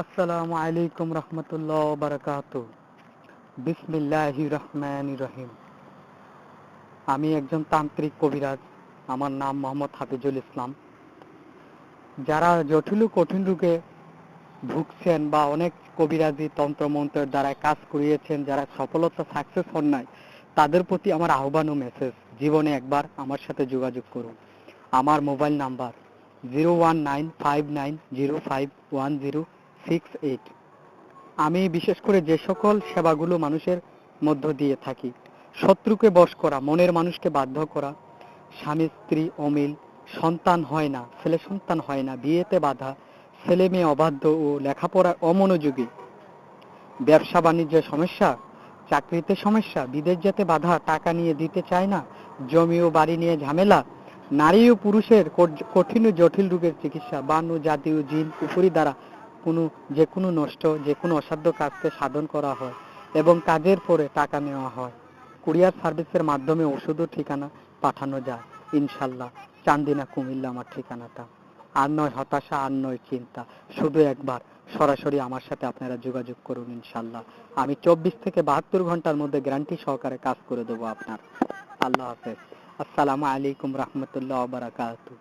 আসসালামু আলাইকুম রহমতুল্লাহ বারাকাত বিসমিল্লাহ রহমান রহিম। আমি একজন তান্ত্রিক কবিরাজ, আমার নাম মোহাম্মদ হাফিজুল ইসলাম। যারা জটিল কঠিন রোগে ভুগছেন বা অনেক কবিরাজি তন্ত্রমন্ত্রের দ্বারা কাজ করিয়েছেন, যারা সফলতা সাকসেস হন নাই, তাদের প্রতি আমার আহ্বান ও মেসেজ জীবনে একবার আমার সাথে যোগাযোগ করুন। আমার mobile number zero one nine five nine zero five one zero six eight আমি বিশেষ করে যে সকল সেবাগুলো মানুষের মধ্য দিয়ে থাকি। শত্রুকে বশ করা, মনের মানুষকে বাধ্য করা। স্বামী, স্ত্রী, অমিল, সন্তান হয় না, ছেলে সন্তান হয় না, বিয়েতে বাধা, ছেলে মেয়ে অবাধ্য ও লেখাপড়ায় অমনোযোগী। ব্যবসা, বাণিজ্যে সমস্যা, চাকরিতে সমস্যা, বিদেশ যেতে বাধা, টাকা নিয়ে দিতে চায় না, জমি ও বাড়ি নিয়ে ঝামেলা, নারী ও পুরুষের কঠিন জটিল রোগের চিকিৎসা, বান ও জাতীয় জিন উপরি দ্বারা কোনো, যে কোনো নষ্ট, যে কোনো অসাধ্য কাজকে সাধন করা হয় এবং কাজের পরে টাকা নেওয়া হয়। কুরিয়ার সার্ভিসের মাধ্যমে ওষুধ ও ঠিকানা পাঠানো যায়, ইনশাল্লাহ। চান্দিনা, কুমিল্লা আমার ঠিকানাটা। আর নয় হতাশা, আর নয় চিন্তা। শুধু একবার সরাসরি আমার সাথে আপনারা যোগাযোগ করুন, ইনশাল্লাহ। আমি চব্বিশ থেকে বাহাত্তর ঘণ্টার মধ্যে গ্যারান্টি সহকারে কাজ করে দেবো আপনার। আল্লাহ হাফেজ। আসসালামু আলাইকুম রহমতুল্লাহ বারাকাতু